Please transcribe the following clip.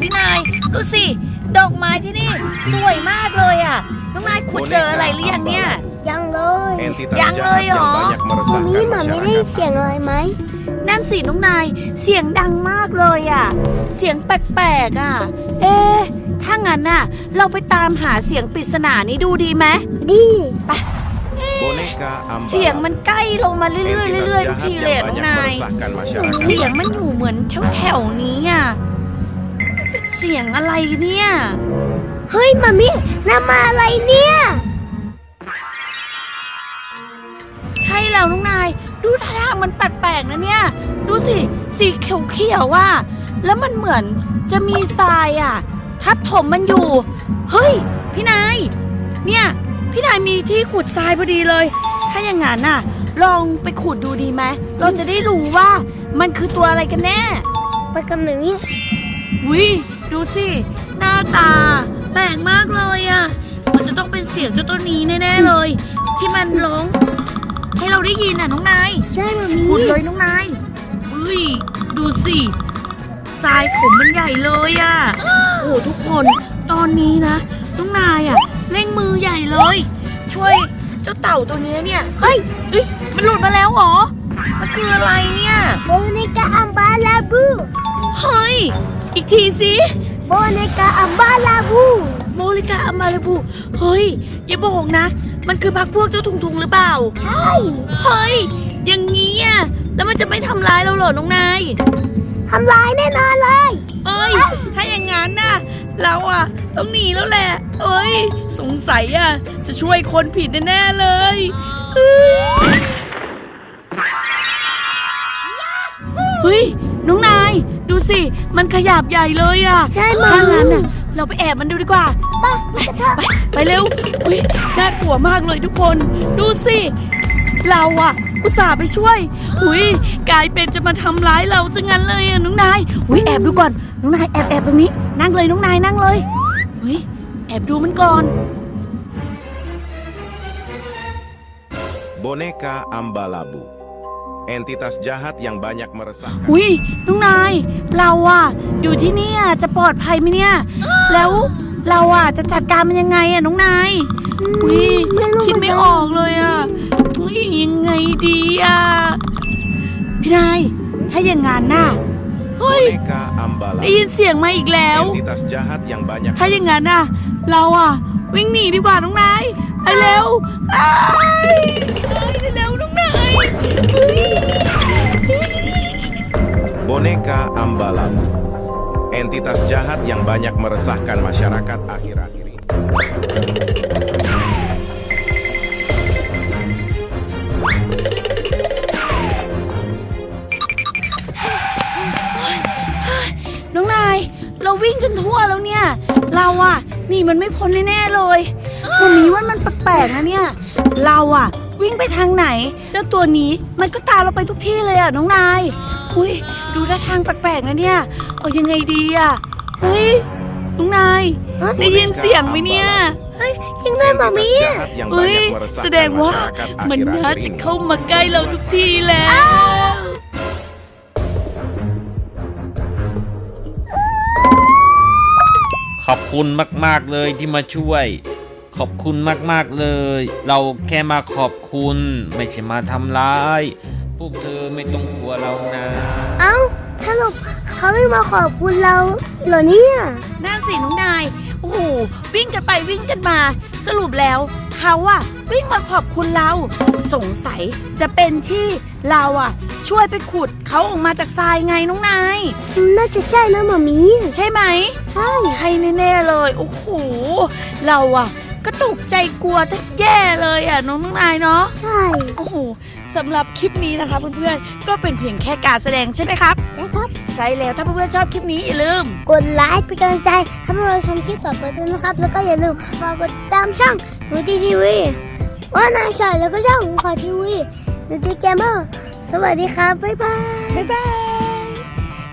พี่นาย ดูสิ ดอกไม้ที่นี่ สวยมากเลยอะ น้องนายขุดเจออะไรหรือยังเนี่ย ยังเลย Entitas Yang jahat loh, yang yo. banyak มามี meresahkan หมามีได้ยิน masyarakat. เสียงอะไรไหม นั่นสิน้องนาย เสียงดังมากเลยอะ เสียงแปลกๆอะ เอ๊ะ ถ้างั้นน่ะ เราไปตามหาเสียงปริศนานี้ดูดีไหม ดี Boneka เสียง Ambala. มันใกล้ลงมาเรื่อยๆ Entitas เรื่อยๆทุก jahat ทีเลย yang อะน้อง banyak นาย meresahkan masyarakat. เสียงมันอยู่เหมือนแถวๆนี้อะ เสียงอะไรเนี่ย เฮ้ยมามีน้ำมาอะไรเนี่ย ใช่แล้วน้องนาย ดูท่าทางมันแปลกๆนะเนี่ย ดูสิ สีเขียวๆว่ะแล้วมันเหมือนจะมีทรายอะ ทับถมมันอยู่ เฮ้ย พี่นาย เนี่ย พี่นายมีที่ขุดทรายพอดีเลย ถ้าอย่างนั้นน่ะ ลองไปขุดดูดีไหม เราจะได้รู้ว่ามันคือตัวอะไรกันแน่ ไปกันหนึ่ง วิ ดูสิ หน้าตาแปลกมากเลยอะ่ะ มันจะต้องเป็นเสียงเจ้าตัวนี้แน่ๆเลย ที่มันร้อง ให้เราได้ยินอะน้องนายใช่มามีขุดเลยน้องนายอุ้ยดูสิทรายผมมันใหญ่เลยอะ่ะโอ้โหทุกคนตอนนี้นะน้องนายอะ่ะเร่งมือใหญ่เลย ช่วยเจ้าเต่าตัวนี้เนี่ยเฮ้ยเฮ้ยมันหลุดมาแล้วเหรอมันคืออะไรเนี่ยโบเนกาอัมบาลาบูเฮ้ย อีกทีสิโบเนกาอัมบาลาบู โมลิกาอามาลาบู เฮ้ย อย่าบอกนะ มันคือพักพวกเจ้าทุงทุงหรือเปล่า ใช่ เฮ้ย อย่างนี้อะแล้วมันจะไม่ทำร้ายเราเหรอน้องนาย ทำลายแน่นอนเลย เอ้ย ถ้าอย่างนั้นน่ะ เราอะ ต้องหนีแล้วแหละ เอ้ย สงสัยอะ จะช่วยคนผิดแน่ๆเลยเอ้ยเฮ้ยน้องนายดู สิ มันขยับใหญ่เลยอะใช่มาถ้างั้นน่ะเราไปแอบมันดูดีกว่า ไปไปกันเถอะไปไปเร็วอุ้ยน่ากลัวมากเลยทุกคน ดูสิ เราอะอุตส่าห์ไปช่วย อุ้ยกลายเป็นจะมาทำร้ายเราซะงั้นเลยอะน้องนาย อุ้ยแอบดูก่อน น้องนายแอบแอบตรงนี้ นั่งเลยน้องนายนั่งเลย อุ้ยแอบดูมันก่อน Boneka Ambalabu. Entitas jahat yang banyak meresahkan. อุ้ยน้องนาย เราอะอยู่ที่เนี่ยจะปลอดภัยไหมเนี่ย แล้วเราอะจะจัดการมันยังไงอะน้องนายอุ้ยไม่รู้คิดไม่ออกเลยอะอุ้ยยังไงดีอะพี่นายถ้าอย่างงั้นน่ะเฮ้ย Boneka ได้ Ambalabu. ยินเสียงมาอีกแล้ว Entitas jahat yang banyak ถ้าอย่างนั้นน่ะ เราอะวิ่งหนีดีกว่าน้องนายไปเร็วไปไปเร็วน้อง Boneka Ambalabu. Entitas jahat yang banyak meresahkan masyarakat akhir-akhir ini. น้องนาย เราวิ่งจนทั่วแล้วเนี่ย เราอะหนี่มันไม่พ้นแน่ๆเลยวันนี้ว่ามันแปลกๆนะเนี่ย เราอะวิ่งไปทางไหน เจ้าตัวนี้มันก็ตามเราไปทุกที่เลยอะน้องนาย อุ้ยดูท่าทางแปลกๆนะเนี่ย เอายังไงดีอะเฮ้ยน้องนายได้ยินเสียงไหมเนี่ย เฮ้ยจริงด้วยมามี Entitas jahat yang เฮ้ย banyak แสดง meresahkan ว่า masyarakat มันน่า akhir-akhir จะ ini. เข้ามาใกล้เราทุกทีแล้ว ขอบคุณมาก ๆ เลยที่มาช่วย ขอบคุณมาก ๆ เลย เราแค่มาขอบคุณ ไม่ใช่มาทำร้าย พวกเธอไม่ต้องกลัวเรานะ เอ้าถ้าเราเขาไม่มาขอบคุณเราเหรอเนี่ยนั่นสิน้องนาย โอ้โห วิ่งกันไปวิ่งกันมา สรุปแล้วเขาอะวิ่งมาขอบคุณเรา สงสัยจะเป็นที่เราอะช่วยไปขุดเขาออกมาจากทรายไงน้องนาย น่าจะใช่นะมามี ใช่ไหม ใช่ ใช่แน่ๆเลย โอ้โห เราอะ ก็ตกใจกลัวแทบแย่เลยอะน้องน้องนายเนาะใช่โอ้โหสำหรับคลิปนี้นะคะเพื่อนๆก็เป็นเพียงแค่การแสดงใช่ไหมครับ ใช่ครับ ใช่แล้วถ้าเพื่อนๆชอบคลิปนี้อย่าลืม กดไลค์เป็นกำลังใจให้พวกเราทำคลิปต่อไปด้วยนะครับ แล้วก็อย่าลืมฝากกดติดตามช่องหนูดีทีวีว่านายชายแล้วก็ช่องหนูขอทีวีหนูดีเกมเมอร์สวัสดีครับบ๊ายบายบ๊ายบาย